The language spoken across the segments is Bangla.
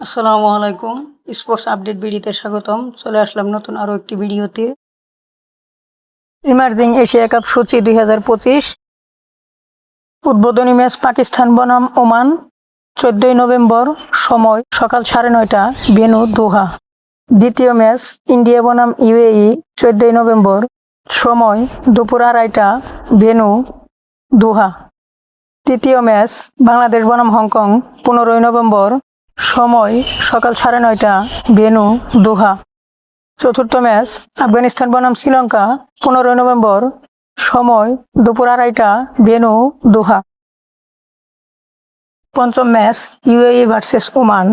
আসসালামু আলাইকুম। স্পোর্টস আপডেট ভিডিওতে স্বাগতম। চলে আসলাম নতুন আরও একটি ভিডিওতে। ইমার্জিং এশিয়া কাপ সূচি দুই হাজার পঁচিশ। উদ্বোধনী ম্যাচ পাকিস্তান বনাম ওমান, চোদ্দই নভেম্বর সময় সকাল সাড়ে নয়টা বেনু দোহা। দ্বিতীয় ম্যাচ ইন্ডিয়া বনাম ইউএই, চোদ্দই নভেম্বর সময় দুপুর আড়াইটা বেনু দোহা। তৃতীয় ম্যাচ বাংলাদেশ বনাম হংকং, পনেরোই নভেম্বর সময় সকাল সাড়ে নয়টা বেনু দোহা। চতুর্থ ম্যাচ, আফগানিস্তান বনাম শ্রীলঙ্কা পনেরোই নভেম্বর, সময় দুপুর আড়াইটা বেনু দোহা। পঞ্চম ম্যাচ, ইউএই ভার্সেস ওমান,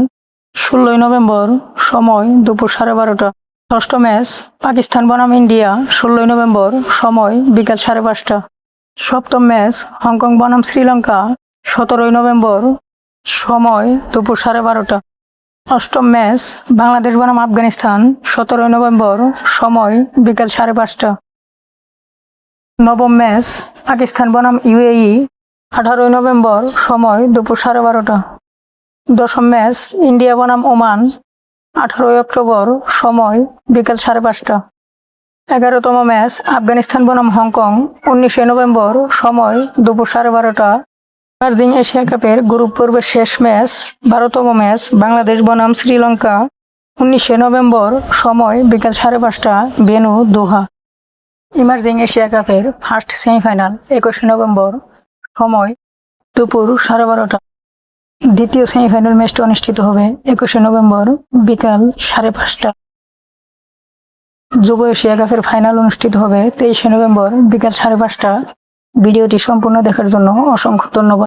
ষোলোই নভেম্বর, সময় দুপুর সাড়ে বারোটা। ষষ্ঠ ম্যাচ, পাকিস্তান বনাম ইন্ডিয়া, ষোলোই নভেম্বর, সময় বিকাল সাড়ে পাঁচটা। সপ্তম ম্যাচ, হংকং বনাম শ্রীলঙ্কা, সতেরোই নভেম্বর সময় দুপুর সাড়ে বারোটা। অষ্টম ম্যাচ, বাংলাদেশ বনাম আফগানিস্তান, সতেরোই নভেম্বর, সময় বিকাল সাড়ে পাঁচটা। নবম ম্যাচ, পাকিস্তান বনাম ইউএই, আঠারোই নভেম্বর, সময় দুপুর সাড়ে বারোটা। দশম ম্যাচ, ইন্ডিয়া বনাম ওমান, আঠারোই অক্টোবর, সময় বিকাল সাড়ে পাঁচটা। এগারোতম ম্যাচ, আফগানিস্তান বনাম হংকং, উনিশে নভেম্বর, সময় দুপুর সাড়ে বারোটা। ইমার্জিং এশিয়া কাপের গ্রুপ পর্বের শেষ ম্যাচ, বারোতম ম্যাচ, বাংলাদেশ বনাম শ্রীলঙ্কা, উনিশে নভেম্বর সময় বিকাল সাড়ে পাঁচটা, বেনু দোহা। ইমার্জিং এশিয়া কাপের ফার্স্ট সেমিফাইনাল, একুশে নভেম্বর সময় দুপুর সাড়ে বারোটা। দ্বিতীয় সেমিফাইনাল ম্যাচটি অনুষ্ঠিত হবে একুশে নভেম্বর বিকাল সাড়ে পাঁচটা। যুব এশিয়া কাপের ফাইনাল অনুষ্ঠিত হবে তেইশে নভেম্বর বিকাল সাড়ে পাঁচটা। ভিডিওটি সম্পূর্ণ দেখার জন্য অসংখ্য ধন্যবাদ।